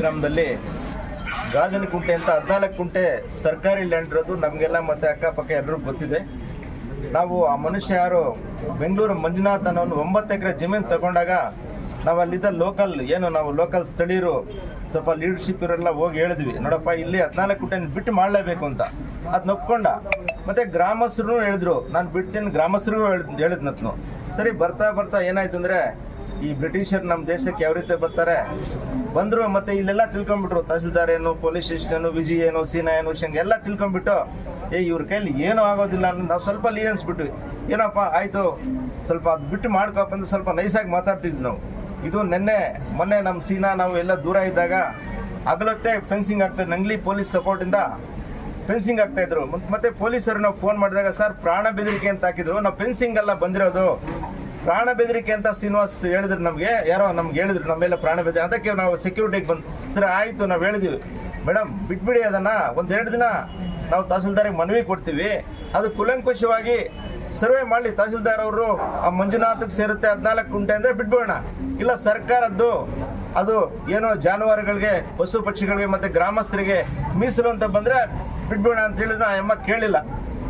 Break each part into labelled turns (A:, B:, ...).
A: ಗ್ರಾಮದಲ್ಲಿ ಗಾಜನ ಕುಂಟೆ ಅಂತ ಹದಿನಾಲ್ಕು ಕುಂಟೆ ಸರ್ಕಾರಿ ಲ್ಯಾಂಡ್ ಇರೋದು. ನಮಗೆಲ್ಲ ಮತ್ತೆ ಅಕ್ಕಪಕ್ಕ ಎಲ್ಲರಿಗೂ ಗೊತ್ತಿದೆ. ನಾವು ಆ ಮನುಷ್ಯ ಯಾರು? ಬೆಂಗಳೂರು ಮಂಜುನಾಥ್ ಅನ್ನೋ ಒಂಬತ್ತು ಎಕರೆ ಜಮೀನು ತಗೊಂಡಾಗ ನಾವು ಅಲ್ಲಿದ್ದ ಲೋಕಲ್ ಏನು ನಾವು ಲೋಕಲ್ ಸ್ಥಳೀಯರು, ಸ್ವಲ್ಪ ಲೀಡರ್ಶಿಪ್ ಇವರೆಲ್ಲ ಹೋಗಿ ಹೇಳಿದ್ವಿ. ನೋಡಪ್ಪ, ಇಲ್ಲಿ ಹದಿನಾಲ್ಕು ಕುಟೆ ಬಿಟ್ಟು ಮಾಡಲೇಬೇಕು ಅಂತ. ಅದನ್ನ ಒಪ್ಕೊಂಡ ಮತ್ತೆ ಗ್ರಾಮಸ್ಥರು ಹೇಳಿದ್ರು. ನಾನು ಬಿಟ್ಟಿನ ಗ್ರಾಮಸ್ಥರಿಗೂ ಹೇಳಿದ್ ಹೇಳಿದ್ನತ್ನು. ಸರಿ, ಬರ್ತಾ ಬರ್ತಾ ಏನಾಯ್ತು ಅಂದ್ರೆ, ಈ ಬ್ರಿಟಿಷರ್ ನಮ್ಮ ದೇಶಕ್ಕೆ ಯಾವ ರೀತಿ ಬರ್ತಾರೆ? ಬಂದ್ರು ಮತ್ತೆ ಇಲ್ಲೆಲ್ಲ ತಿಳ್ಕೊಂಡ್ಬಿಟ್ರು. ತಹಸೀಲ್ದಾರ್ ಏನು, ಪೊಲೀಸ್ ಸ್ಟೇಷನ್ ಏನು, ವಿಜಿ ಏನು, ಸೀನಾ ಏನು ಶಂಗ್ ಎಲ್ಲ ತಿಳ್ಕೊಂಡ್ಬಿಟ್ಟು, ಏ, ಇವ್ರ ಕೈಲಿ ಏನೂ ಆಗೋದಿಲ್ಲ ಅನ್ನೋದು ನಾವು ಸ್ವಲ್ಪ ಲೀಯನ್ಸ್ ಬಿಟ್ವಿ ಏನಪ್ಪ, ಆಯ್ತು. ಸ್ವಲ್ಪ ಅದು ಬಿಟ್ಟು ಮಾಡ್ಕೊಪ್ಪ ಅಂತ ಸ್ವಲ್ಪ ನೈಸಾಗಿ ಮಾತಾಡ್ತಿದ್ವಿ ನಾವು. ಇದು ನಿನ್ನೆ, ಮೊನ್ನೆ ನಮ್ಮ ಸೀನಾ ನಾವು ಎಲ್ಲ ದೂರ ಇದ್ದಾಗ ಅಗಲತ್ತೆ ಫೆನ್ಸಿಂಗ್ ಆಗ್ತದೆ ನಂಗ್ಲಿ ಪೊಲೀಸ್ ಸಪೋರ್ಟಿಂದ ಫೆನ್ಸಿಂಗ್ ಆಗ್ತಾ ಇದ್ರು. ಮತ್ತೆ ಪೊಲೀಸರು ನಾವು ಫೋನ್ ಮಾಡಿದಾಗ, ಸರ್, ಪ್ರಾಣ ಬೆದರಿಕೆ ಅಂತ ಹಾಕಿದ್ರು. ನಾವು ಫೆನ್ಸಿಂಗ್ ಎಲ್ಲ ಬಂದಿರೋದು. ಪ್ರಾಣ ಬೆದರಿಕೆ ಅಂತ ಶ್ರೀನಿವಾಸ್ ಹೇಳಿದ್ರು ನಮಗೆ. ಯಾರೋ ನಮ್ಗೆ ಹೇಳಿದ್ರು ನಮ್ಮೆಲ್ಲ ಮೇಲೆ ಪ್ರಾಣ ಬೆದರಿ ಅದಕ್ಕೆ ನಾವು ಸೆಕ್ಯೂರಿಟಿಗೆ ಬಂದು, ಸರ್, ಆಯಿತು, ನಾವು ಹೇಳಿದ್ವಿ. ಮೇಡಮ್, ಬಿಟ್ಬಿಡಿ ಅದನ್ನು. ಒಂದೆರಡು ದಿನ ನಾವು ತಹಸೀಲ್ದಾರಿಗೆ ಮನವಿ ಕೊಡ್ತೀವಿ. ಅದು ಕುಲಂಕುಷವಾಗಿ ಸರ್ವೆ ಮಾಡಲಿ ತಹಸೀಲ್ದಾರ್ ಅವರು, ಆ ಮಂಜುನಾಥಕ್ಕೆ ಸೇರುತ್ತೆ ಹದಿನಾಲ್ಕು ಕುಂಟೆ ಅಂದ್ರೆ ಬಿಟ್ಬಿಡೋಣ. ಇಲ್ಲ ಸರ್ಕಾರದ್ದು, ಅದು ಏನೋ ಜಾನುವಾರುಗಳಿಗೆ, ಪಶು ಪಕ್ಷಿಗಳಿಗೆ ಮತ್ತೆ ಗ್ರಾಮಸ್ಥರಿಗೆ ಮೀಸಲು ಅಂತ ಬಂದ್ರೆ ಬಿಟ್ಬಿಡೋಣ ಅಂತ ಹೇಳಿದ್ರು, ಆ ಅಮ್ಮ ಕೇಳಿಲ್ಲ.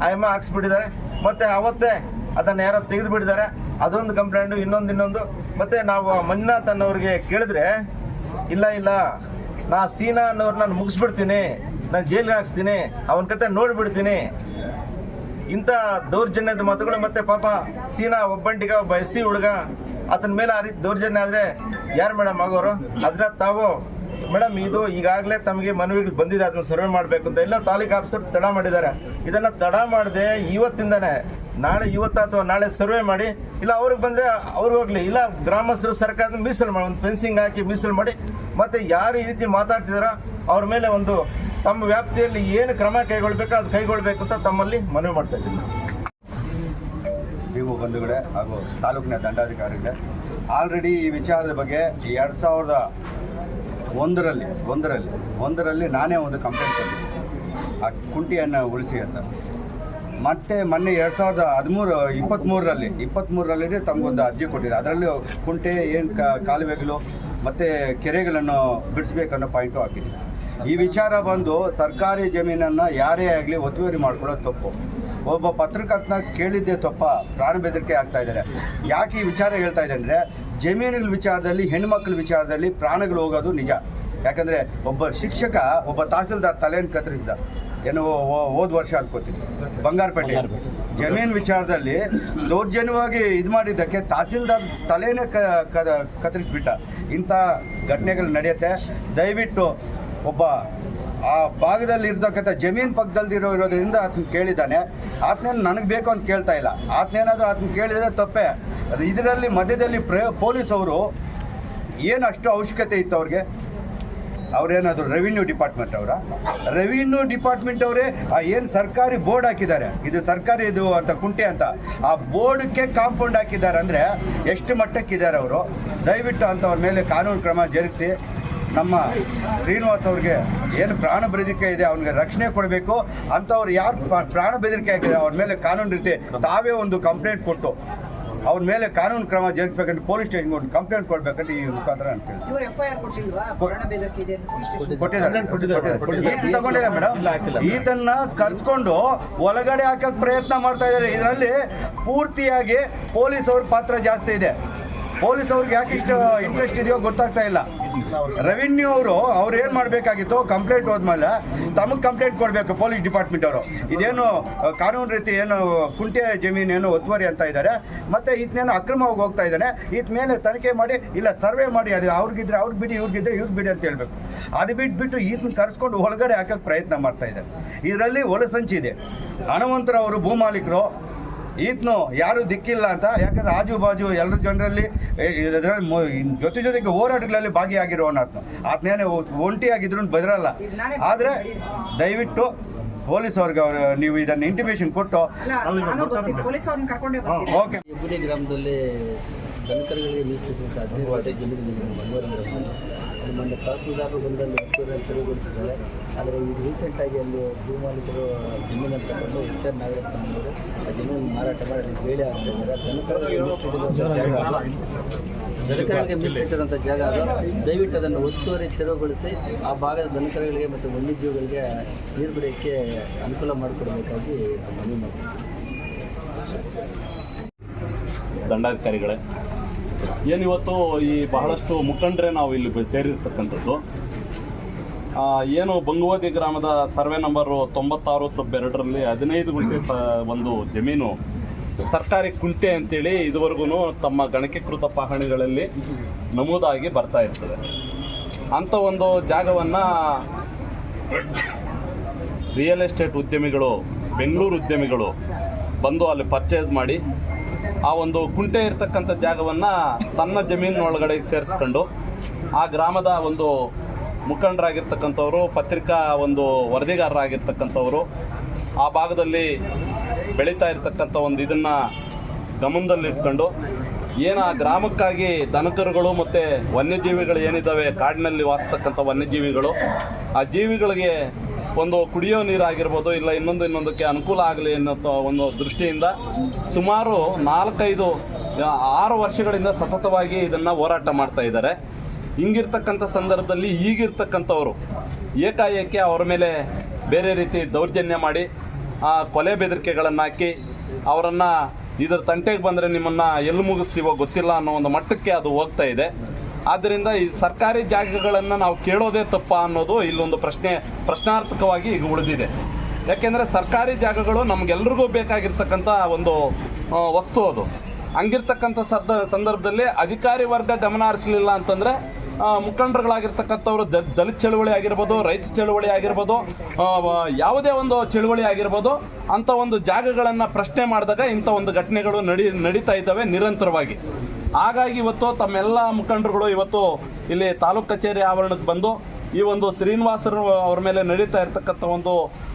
A: ಆ ಅಮ್ಮ ಹಾಕ್ಸ್ಬಿಟ್ಟಿದ್ದಾರೆ. ಮತ್ತೆ ಅವತ್ತೇ ಅದನ್ನ ಯಾರೋ ತೆಗೆದು ಬಿಟ್ಟಿದ್ದಾರೆ ಅದೊಂದು ಕಂಪ್ಲೇಂಟ್, ಇನ್ನೊಂದು ಇನ್ನೊಂದು. ಮತ್ತೆ ನಾವು ಮಂಜುನಾಥ್ ಅನ್ನೋರಿಗೆ ಕೇಳಿದ್ರೆ, ಇಲ್ಲ ಇಲ್ಲ, ನಾ ಸೀನಾ ಅನ್ನೋರು ನಾನು ಮುಗಿಸ್ಬಿಡ್ತೀನಿ ನಾನು ಜೈಲಿಗೆ ಹಾಕ್ಸ್ತೀನಿ, ಅವನ ಕತೆ ನೋಡ್ಬಿಡ್ತೀನಿ. ಇಂಥ ದೌರ್ಜನ್ಯದ ಮಾತುಗಳು ಮತ್ತೆ ಪಾಪ ಸೀನಾ ಒಬ್ಬಂಟಿಗ ಒಬ್ಬ ಎಸ್ ಹುಡುಗ ಅದನ್ ಮೇಲೆ ಆ ರೀತಿ ದೌರ್ಜನ್ಯ ಆದ್ರೆ ಯಾರು ಮೇಡಮ್ ಆಗೋರು? ಅದ್ರ ತಾವು, ಮೇಡಮ್, ಇದು ಈಗಾಗಲೇ ತಮಗೆ ಮನವಿಗಳು ಬಂದಿದೆ, ಅದನ್ನು ಸರ್ವೆ ಮಾಡಬೇಕು ಅಂತ. ಎಲ್ಲ ತಾಲೂಕು ಆಫೀಸರ್ ತಡ ಮಾಡಿದ್ದಾರೆ. ಇದನ್ನ ತಡ ಮಾಡದೆ ಇವತ್ತಿಂದಾನೆ, ನಾಳೆ ಇವತ್ತು ಅಥವಾ ನಾಳೆ ಸರ್ವೆ ಮಾಡಿ, ಇಲ್ಲ ಅವ್ರಿಗೆ ಬಂದ್ರೆ ಅವ್ರಿಗೆ ಹೋಗ್ಲಿ, ಇಲ್ಲ ಗ್ರಾಮಸ್ಥರು ಸರ್ಕಾರದ ಮೀಸಲು ಮಾಡಿ, ಒಂದು ಫೆನ್ಸಿಂಗ್ ಹಾಕಿ ಮೀಸಲು ಮಾಡಿ, ಮತ್ತೆ ಯಾರು ಈ ರೀತಿ ಮಾತಾಡ್ತಿದಾರೋ ಅವ್ರ ಮೇಲೆ ಒಂದು ತಮ್ಮ ವ್ಯಾಪ್ತಿಯಲ್ಲಿ ಏನು ಕ್ರಮ ಕೈಗೊಳ್ಬೇಕು ಅದು ಕೈಗೊಳ್ಳಬೇಕು ಅಂತ ತಮ್ಮಲ್ಲಿ ಮನವಿ ಮಾಡ್ತಾ ಇದ್ದೀನಿ.
B: ನೀವು ಬಂಧುಗಳೇ ಹಾಗೂ ತಾಲೂಕಿನ ದಂಡಾಧಿಕಾರಿಗಳೇ ಆಲ್ರೆಡಿ ಈ ವಿಚಾರದ ಬಗ್ಗೆ ಎರಡು ಸಾವಿರದ ಒಂದರಲ್ಲಿ ಒಂದರಲ್ಲಿ ಒಂದರಲ್ಲಿ ನಾನೇ ಒಂದು ಕಂಪ್ಲೇಂಟ್ ಕೊಟ್ಟಿದ್ದೆ ಆ ಕುಂಟಿಯನ್ನು ಉಳಿಸಿ ಅಂತ. ಮತ್ತೆ ಮೊನ್ನೆ ಎರಡು ಸಾವಿರದ ಹದಿಮೂರು ಇಪ್ಪತ್ತ್ಮೂರರಲ್ಲಿ ಇಪ್ಪತ್ತ್ಮೂರರಲ್ಲಿ ತಮಗೊಂದು ಅರ್ಜಿ ಕೊಟ್ಟಿದೆ ಅದರಲ್ಲಿ ಕುಂಟೆ ಏನು ಕಾಲುವೆಗಳು ಮತ್ತು ಕೆರೆಗಳನ್ನು ಬಿಡಿಸ್ಬೇಕನ್ನೋ ಪಾಯಿಂಟು ಹಾಕಿದ್ದೀನಿ. ಈ ವಿಚಾರ ಬಂದು ಸರ್ಕಾರಿ ಜಮೀನನ್ನು ಯಾರೇ ಆಗಲಿ ಒತ್ತುವರಿ ಮಾಡ್ಕೊಳ್ಳೋದು ತಪ್ಪು. ಒಬ್ಬ ಪತ್ರಕರ್ತನ ಕೇಳಿದ್ದೆ ತಪ್ಪ ಪ್ರಾಣ ಬೆದರಿಕೆ ಆಗ್ತಾ ಇದ್ದಾರೆ. ಯಾಕೆ ಈ ವಿಚಾರ ಹೇಳ್ತಾ ಇದೆ ಅಂದರೆ ಜಮೀನುಗಳ ವಿಚಾರದಲ್ಲಿ ಹೆಣ್ಮಕ್ಳ ವಿಚಾರದಲ್ಲಿ ಪ್ರಾಣಗಳು ಹೋಗೋದು ನಿಜ. ಯಾಕಂದರೆ ಒಬ್ಬ ಶಿಕ್ಷಕ ಒಬ್ಬ ತಹಸೀಲ್ದಾರ್ ತಲೆಯನ್ನು ಕತ್ತರಿಸಿದ. ಏನು ಹೋದ ವರ್ಷ ಅನ್ಕೋತೀನಿ. ಬಂಗಾರಪೇಟೆ. ಜಮೀನು ವಿಚಾರದಲ್ಲಿ ದೌರ್ಜನ್ಯವಾಗಿ ಇದು ಮಾಡಿದ್ದಕ್ಕೆ ತಹಸೀಲ್ದಾರ್ ತಲೆನೇ ಕತ್ತರಿಸ್ಬಿಟ್ಟ. ಇಂಥ ಘಟನೆಗಳು ನಡೆಯುತ್ತೆ. ದಯವಿಟ್ಟು ಒಬ್ಬ ಆ ಭಾಗದಲ್ಲಿ ಇರ್ತಕ್ಕಂಥ ಜಮೀನು ಪಕ್ಕದಲ್ಲಿರೋ ಇರೋದ್ರಿಂದ ಆತನ ಕೇಳಿದ್ದಾನೆ. ಆತನೇನು ನನಗೆ ಬೇಕು ಅಂತ ಕೇಳ್ತಾ ಇಲ್ಲ. ಆತನೇನಾದರೂ ಆತನ ಕೇಳಿದರೆ ತಪ್ಪೆ. ಇದರಲ್ಲಿ ಮಧ್ಯದಲ್ಲಿ ಪ್ರ ಪೊಲೀಸವರು ಏನು ಅಷ್ಟು ಅವಶ್ಯಕತೆ ಇತ್ತು ಅವ್ರಿಗೆ? ಅವರೇನಾದರೂ ರೆವಿನ್ಯೂ ಡಿಪಾರ್ಟ್ಮೆಂಟ್ ಅವರ? ರೆವಿನ್ಯೂ ಡಿಪಾರ್ಟ್ಮೆಂಟ್ ಅವರೇ ಆ ಏನು ಸರ್ಕಾರಿ ಬೋರ್ಡ್ ಹಾಕಿದ್ದಾರೆ. ಇದು ಸರ್ಕಾರಿ ಇದು ಅಂತ ಕುಂಟೆ ಅಂತ. ಆ ಬೋರ್ಡ್ಗೆ ಕಾಂಪೌಂಡ್ ಹಾಕಿದ್ದಾರೆ ಅಂದರೆ ಎಷ್ಟು ಮಟ್ಟಕ್ಕಿದ್ದಾರೆ ಅವರು? ದಯವಿಟ್ಟು ಅಂಥವ್ರ ಮೇಲೆ ಕಾನೂನು ಕ್ರಮ ಜರುಗಿಸಿ. ನಮ್ಮ ಶ್ರೀನಿವಾಸ್ ಅವ್ರಿಗೆ ಏನು ಪ್ರಾಣ ಬೆದರಿಕೆ ಇದೆ ಅವ್ನಿಗೆ ರಕ್ಷಣೆ ಕೊಡಬೇಕು. ಅಂಥವ್ರು ಯಾರು ಪ್ರಾಣ ಬೆದರಿಕೆ ಹಾಕಿದೆ ಅವ್ರ ಮೇಲೆ ಕಾನೂನು ರೀತಿ ತಾವೇ ಒಂದು ಕಂಪ್ಲೇಂಟ್ ಕೊಟ್ಟು ಅವ್ರ ಮೇಲೆ ಕಾನೂನು ಕ್ರಮ ಜರುಗಿಸ್ಬೇಕಂತ ಪೊಲೀಸ್ ಸ್ಟೇಷನ್ಗೆ ಒಂದು ಕಂಪ್ಲೇಂಟ್ ಕೊಡ್ಬೇಕಂತ ಈ ಮುಖಾಂತರ ತಗೊಂಡಿಲ್ಲ ಮೇಡಮ್. ಈತನ್ನ ಕರ್ಸ್ಕೊಂಡು ಒಳಗಡೆ ಹಾಕಕ್ ಪ್ರಯತ್ನ ಮಾಡ್ತಾ ಇದ್ದಾರೆ. ಇದರಲ್ಲಿ ಪೂರ್ತಿಯಾಗಿ ಪೊಲೀಸ್ ಅವ್ರ ಪಾತ್ರ ಜಾಸ್ತಿ ಇದೆ. ಪೊಲೀಸ್ ಅವ್ರಿಗೆ ಯಾಕೆ ಇಷ್ಟು ಇಂಟ್ರೆಸ್ಟ್ ಇದೆಯೋ ಗೊತ್ತಾಗ್ತಾ ಇಲ್ಲ. ರೆವಿನ್ಯೂ ಅವರು, ಅವ್ರು ಏನು ಮಾಡಬೇಕಾಗಿತ್ತು? ಕಂಪ್ಲೇಂಟ್ ಹೋದ್ಮೇಲೆ ತಮಗೆ ಕಂಪ್ಲೇಂಟ್ ಕೊಡಬೇಕು ಪೊಲೀಸ್ ಡಿಪಾರ್ಟ್ಮೆಂಟ್ ಅವರು. ಇದೇನು ಕಾನೂನು ರೀತಿ ಏನು ಕುಂಟೆ ಜಮೀನು ಏನು ಒತ್ತುವರಿ ಅಂತ ಇದ್ದಾರೆ ಮತ್ತೆ ಇದನ್ನೇನು ಅಕ್ರಮವಾಗಿ ಹೋಗ್ತಾ ಇದ್ದಾನೆ ಇದ್ಮೇಲೆ ಮೇಲೆ ತನಿಖೆ ಮಾಡಿ, ಇಲ್ಲ ಸರ್ವೆ ಮಾಡಿ, ಅದು ಅವ್ರಿಗಿದ್ರೆ ಅವ್ರಿಗೆ ಬಿಡಿ, ಇವ್ರಿಗಿದ್ರೆ ಇವ್ರಿಗೆ ಬಿಡಿ ಅಂತ ಹೇಳ್ಬೇಕು. ಅದು ಬಿಟ್ಬಿಟ್ಟು ಇದನ್ನ ಕರೆಸ್ಕೊಂಡು ಒಳಗಡೆ ಹಾಕಕ್ಕೆ ಪ್ರಯತ್ನ ಮಾಡ್ತಾ ಇದ್ದಾರೆ ಇದರಲ್ಲಿ ಒಳಸಂಚಿ ಇದೆ. ಹಣವಂತರವರು ಭೂಮಾಲೀಕರು ಈತನು ಯಾರು ದಿಕ್ಕಿಲ್ಲ ಅಂತ. ಯಾಕಂದ್ರೆ ಆಜು ಬಾಜು ಎಲ್ಲರ ಜನರಲ್ಲಿ ಇದರಲ್ಲಿ ಜೊತೆ ಜೊತೆಗೆ ಹೋರಾಟಗಳಲ್ಲಿ ಭಾಗಿಯಾಗಿರೋನು ಆತನು. ಆತನೇನೆ ಒಂಟಿಯಾಗಿದ್ರು ಬದರಲ್ಲ. ಆದರೆ ದಯವಿಟ್ಟು ಪೊಲೀಸ್ ಅವ್ರಿಗೆ ಅವರು ನೀವು ಇದನ್ನು ಇಂಟಿಮೇಷನ್ ಕೊಟ್ಟು.
C: ಅಲ್ಲ ನಾನು ಬರ್ತೀನಿ ಪೊಲೀಸ್ ಅವ್ರನ್ನ ಕರ್ಕೊಂಡೇ ಬರ್ತೀನಿ.
B: ಓಕೆ.
D: ಗ್ರಾಮದಲ್ಲಿ ದನಕರುಗಳಿಗೆ ಮೀಸಲಿಟ್ಟಂಥ ಹದಿನೈದು ಜಮೀನು ಗ್ರಾಮದಲ್ಲಿ ಅದು ಮೊನ್ನೆ ತಹಸೀಲ್ದಾರರು ಅಲ್ಲಿ ಒತ್ತುವರಿ ತೆರವುಗೊಳಿಸಿದ್ದಾರೆ ಆದರೆ ಈಗ ರೀಸೆಂಟಾಗಿ ಅಲ್ಲಿ ಭೂಮಾಲೀಕರು ಜಮೀನನ್ನು ತಗೊಂಡು ಎಚ್ ಆರ್ ನಾಗರತ್ನ ಅನ್ನೋರು ಆ ಜಮೀನು ಮಾರಾಟ ಮಾಡಿ ಅದಕ್ಕೆ ಬೇಳೆ ಆಗ್ತಾ ಇದ್ದಾರೆ. ಅದು ದನಕರಗಳಿಗೆ ಜಾಗ ಅದು ದಯವಿಟ್ಟು ಅದನ್ನು ಒತ್ತುವರಿ ತೆರವುಗೊಳಿಸಿ ಆ ಭಾಗದ ದನಕರಗಳಿಗೆ ಮತ್ತು ವನ್ಯಜೀವಿಗಳಿಗೆ ನೀರು ಬಿಡೋಕ್ಕೆ ಅನುಕೂಲ ಮಾಡಿಕೊಡಬೇಕಾಗಿ ನಾವು ಮನವಿ ಮಾಡ್ತೀವಿ.
E: ದಂಡಾಧಿಕಾರಿಗಳೇ ಏನಿವತ್ತು ಈ ಬಹಳಷ್ಟು ಮುಖಂಡರೇ ನಾವು ಇಲ್ಲಿ ಸೇರಿರ್ತಕ್ಕಂಥದ್ದು. ಏನು ಬಂಗುವದಿ ಗ್ರಾಮದ ಸರ್ವೆ ನಂಬರು ತೊಂಬತ್ತಾರು ಸಬ್ ಎರಡರಲ್ಲಿ ಹದಿನೈದು ಗುಂಟೆ ಒಂದು ಜಮೀನು ಸರ್ಕಾರಿ ಕುಂಟೆ ಅಂತೇಳಿ ಇದುವರೆಗೂ ತಮ್ಮ ಗಣಕೀಕೃತ ಪಹಣಿಗಳಲ್ಲಿ ನಮೂದಾಗಿ ಬರ್ತಾ ಇರ್ತದೆ. ಅಂಥ ಒಂದು ಜಾಗವನ್ನು ರಿಯಲ್ ಎಸ್ಟೇಟ್ ಉದ್ಯಮಿಗಳು, ಬೆಂಗಳೂರು ಉದ್ಯಮಿಗಳು ಬಂದು ಅಲ್ಲಿ ಪರ್ಚೇಸ್ ಮಾಡಿ ಆ ಒಂದು ಕುಂಟೆ ಇರ್ತಕ್ಕಂಥ ಜಾಗವನ್ನು ತನ್ನ ಜಮೀನಿನೊಳಗಡೆ ಸೇರಿಸ್ಕೊಂಡು ಆ ಗ್ರಾಮದ ಒಂದು ಮುಖಂಡರಾಗಿರ್ತಕ್ಕಂಥವರು, ಪತ್ರಿಕಾ ಒಂದು ವರದಿಗಾರರಾಗಿರ್ತಕ್ಕಂಥವರು ಆ ಭಾಗದಲ್ಲಿ ಬೆಳೀತಾ ಇರ್ತಕ್ಕಂಥ ಒಂದು ಇದನ್ನು ಗಮನದಲ್ಲಿಟ್ಕೊಂಡು ಏನು ಆ ಗ್ರಾಮಕ್ಕಾಗಿ ದನಕರುಗಳು ಮತ್ತು ವನ್ಯಜೀವಿಗಳು ಏನಿದ್ದಾವೆ, ಕಾಡಿನಲ್ಲಿ ವಾಸಿಸ್ತಕ್ಕಂಥ ವನ್ಯಜೀವಿಗಳು, ಆ ಜೀವಿಗಳಿಗೆ ಒಂದು ಕುಡಿಯೋ ನೀರಾಗಿರ್ಬೋದು ಇಲ್ಲ ಇನ್ನೊಂದು ಇನ್ನೊಂದಕ್ಕೆ ಅನುಕೂಲ ಆಗಲಿ ಅನ್ನೋ ಒಂದು ದೃಷ್ಟಿಯಿಂದ ಸುಮಾರು ನಾಲ್ಕೈದು ಆರು ವರ್ಷಗಳಿಂದ ಸತತವಾಗಿ ಇದನ್ನು ಹೋರಾಟ ಮಾಡ್ತಾ ಇದ್ದಾರೆ. ಹಿಂಗಿರ್ತಕ್ಕಂಥ ಸಂದರ್ಭದಲ್ಲಿ ಈಗಿರ್ತಕ್ಕಂಥವ್ರು ಏಕಾಏಕಿ ಅವರ ಮೇಲೆ ಬೇರೆ ರೀತಿ ದೌರ್ಜನ್ಯ ಮಾಡಿ, ಆ ಕೊಲೆ ಬೆದರಿಕೆಗಳನ್ನು ಹಾಕಿ ಅವರನ್ನು ಇದರ ತಂಟೆಗೆ ಬಂದರೆ ನಿಮ್ಮನ್ನು ಎಲ್ಲಿ ಮುಗಿಸ್ತೀವೋ ಗೊತ್ತಿಲ್ಲ ಅನ್ನೋ ಒಂದು ಮಟ್ಟಕ್ಕೆ ಅದು ಹೋಗ್ತಾ ಇದೆ. ಆದ್ದರಿಂದ ಈ ಸರ್ಕಾರಿ ಜಾಗಗಳನ್ನು ನಾವು ಕೇಳೋದೇ ತಪ್ಪ ಅನ್ನೋದು ಇಲ್ಲೊಂದು ಪ್ರಶ್ನೆ, ಪ್ರಶ್ನಾರ್ಥಕವಾಗಿ ಈಗ ಉಳಿದಿದೆ. ಯಾಕೆಂದರೆ ಸರ್ಕಾರಿ ಜಾಗಗಳು ನಮಗೆಲ್ಲರಿಗೂ ಬೇಕಾಗಿರ್ತಕ್ಕಂಥ ಒಂದು ವಸ್ತು ಅದು. ಹಂಗಿರ್ತಕ್ಕಂಥ ಸದ ಸಂದರ್ಭದಲ್ಲಿ ಅಧಿಕಾರಿ ವರ್ಗ ಗಮನ ಹರಿಸಲಿಲ್ಲ ಅಂತಂದರೆ ಮುಖಂಡರುಗಳಾಗಿರ್ತಕ್ಕಂಥವ್ರು ದ, ದಲಿತ ಚಳುವಳಿ ಆಗಿರ್ಬೋದು, ರೈತ ಚಳುವಳಿ ಆಗಿರ್ಬೋದು ಯಾವುದೇ ಒಂದು ಚಳುವಳಿ ಆಗಿರ್ಬೋದು, ಅಂಥ ಒಂದು ಜಾಗಗಳನ್ನು ಪ್ರಶ್ನೆ ಮಾಡಿದಾಗ ಇಂಥ ಒಂದು ಘಟನೆಗಳು ನಡಿ, ನಡೀತಾ ಇದ್ದಾವೆ ನಿರಂತರವಾಗಿ. ಹಾಗಾಗಿ ಇವತ್ತು ತಮ್ಮೆಲ್ಲ ಮುಖಂಡರುಗಳು ಇವತ್ತು ಇಲ್ಲಿ ತಾಲೂಕ್ ಕಚೇರಿ ಆವರಣಕ್ಕೆ ಬಂದು ಈ ಒಂದು ಶ್ರೀನಿವಾಸರು ಅವ್ರ ಮೇಲೆ ನಡೀತಾ ಇರ್ತಕ್ಕಂಥ ಒಂದು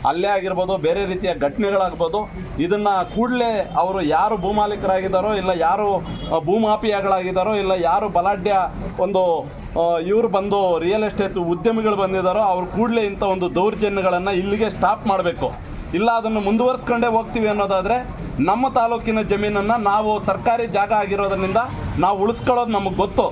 E: ಹಲ್ಲೆ ಆಗಿರ್ಬೋದು, ಬೇರೆ ರೀತಿಯ ಘಟನೆಗಳಾಗ್ಬೋದು, ಇದನ್ನು ಕೂಡಲೇ ಅವರು ಯಾರು ಭೂಮಾಲೀಕರಾಗಿದ್ದಾರೋ ಇಲ್ಲ ಯಾರು ಭೂಮಾಫಿಯಾಗಳಾಗಿದ್ದಾರೋ, ಇಲ್ಲ ಯಾರು ಬಲಾಢ್ಯ ಒಂದು ಇವರು ಬಂದು ರಿಯಲ್ ಎಸ್ಟೇಟ್ ಉದ್ಯಮಿಗಳು ಬಂದಿದ್ದಾರೋ, ಅವ್ರು ಕೂಡಲೇ ಇಂಥ ಒಂದು ದೌರ್ಜನ್ಯಗಳನ್ನು ಇಲ್ಲಿಗೆ ಸ್ಟಾಪ್ ಮಾಡಬೇಕು. ಇಲ್ಲ, ಅದನ್ನು ಮುಂದುವರಿಸ್ಕೊಂಡೇ ಹೋಗ್ತೀವಿ ಅನ್ನೋದಾದರೆ ನಮ್ಮ ತಾಲೂಕಿನ ಜಮೀನನ್ನು ನಾವು ಸರ್ಕಾರಿ ಜಾಗ ಆಗಿರೋದ್ರಿಂದ ನಾವು ಉಳಿಸ್ಕೊಳ್ಳೋದು ನಮಗೆ ಗೊತ್ತು.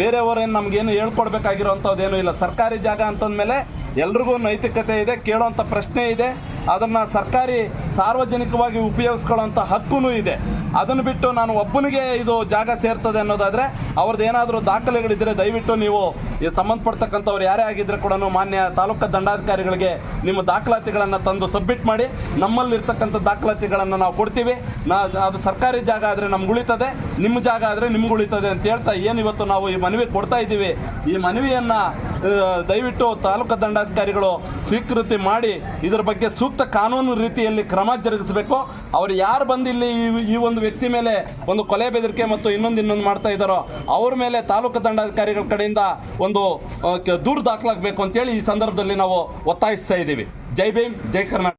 E: ಬೇರೆಯವರೇನು ನಮಗೇನು ಹೇಳ್ಕೊಡ್ಬೇಕಾಗಿರೋ ಅಂಥದ್ದೇನೂ ಇಲ್ಲ. ಸರ್ಕಾರಿ ಜಾಗ ಅಂತಂದಮೇಲೆ ಎಲ್ರಿಗೂ ನೈತಿಕತೆ ಇದೆ ಕೇಳುವಂಥ ಪ್ರಶ್ನೆ ಇದೆ. ಅದನ್ನು ಸರ್ಕಾರಿ ಸಾರ್ವಜನಿಕವಾಗಿ ಉಪಯೋಗಿಸ್ಕೊಳ್ಳೋಂಥ ಹಕ್ಕೂ ಇದೆ. ಅದನ್ನು ಬಿಟ್ಟು ನಾನು ಒಬ್ಬನಿಗೆ ಇದು ಜಾಗ ಸೇರ್ತದೆ ಅನ್ನೋದಾದರೆ ಅವ್ರದ್ದು ಏನಾದರೂ ದಾಖಲೆಗಳಿದ್ದರೆ ದಯವಿಟ್ಟು ನೀವು ಈ ಸಂಬಂಧಪಡ್ತಕ್ಕಂಥವ್ರು ಯಾರೇ ಆಗಿದ್ದರೆ ಕೂಡ ಮಾನ್ಯ ತಾಲೂಕು ದಂಡಾಧಿಕಾರಿಗಳಿಗೆ ನಿಮ್ಮ ದಾಖಲಾತಿಗಳನ್ನು ತಂದು ಸಬ್ಮಿಟ್ ಮಾಡಿ. ನಮ್ಮಲ್ಲಿರ್ತಕ್ಕಂಥ ದಾಖಲಾತಿಗಳನ್ನು ನಾವು ಕೊಡ್ತೀವಿ. ನಾ, ಅದು ಸರ್ಕಾರಿ ಜಾಗ ಆದರೆ ನಮ್ಗೆ ಉಳಿತದೆ ನಿಮ್ಮ ಜಾಗ ಆದರೆ ನಿಮ್ಗೆ ಉಳಿತದೆ ಅಂತ ಹೇಳ್ತಾ ಏನು ಇವತ್ತು ನಾವು ಈ ಮನವಿ ಕೊಡ್ತಾ ಇದ್ದೀವಿ. ಈ ಮನವಿಯನ್ನು ದಯವಿಟ್ಟು ತಾಲೂಕು ದಂಡಾಧಿಕಾರಿಗಳು ಸ್ವೀಕೃತಿ ಮಾಡಿ ಇದರ ಬಗ್ಗೆ ಸೂಕ್ತ ಕಾನೂನು ರೀತಿಯಲ್ಲಿ ಕ್ರಮ ಜರುಗಿಸಬೇಕು. ಅವರು ಯಾರು ಬಂದು ಇಲ್ಲಿ ಈ- ಒಂದು ವ್ಯಕ್ತಿ ಮೇಲೆ ಒಂದು ಕೊಲೆ ಬೆದರಿಕೆ ಮತ್ತು ಇನ್ನೊಂದು ಇನ್ನೊಂದು ಮಾಡ್ತಾ ಇದ್ದಾರೋ, ಅವ್ರ ಮೇಲೆ ತಾಲೂಕು ದಂಡಾಧಿಕಾರಿಗಳ ಕಡೆಯಿಂದ ಒಂದು ದೂರು ದಾಖಲಾಗಬೇಕು ಅಂತೇಳಿ ಈ ಸಂದರ್ಭದಲ್ಲಿ ನಾವು ಒತ್ತಾಯಿಸ್ತಾ ಇದ್ದೀವಿ. ಜೈ ಭೀಮ್, ಜೈ ಕರ್ನಾಟಕ.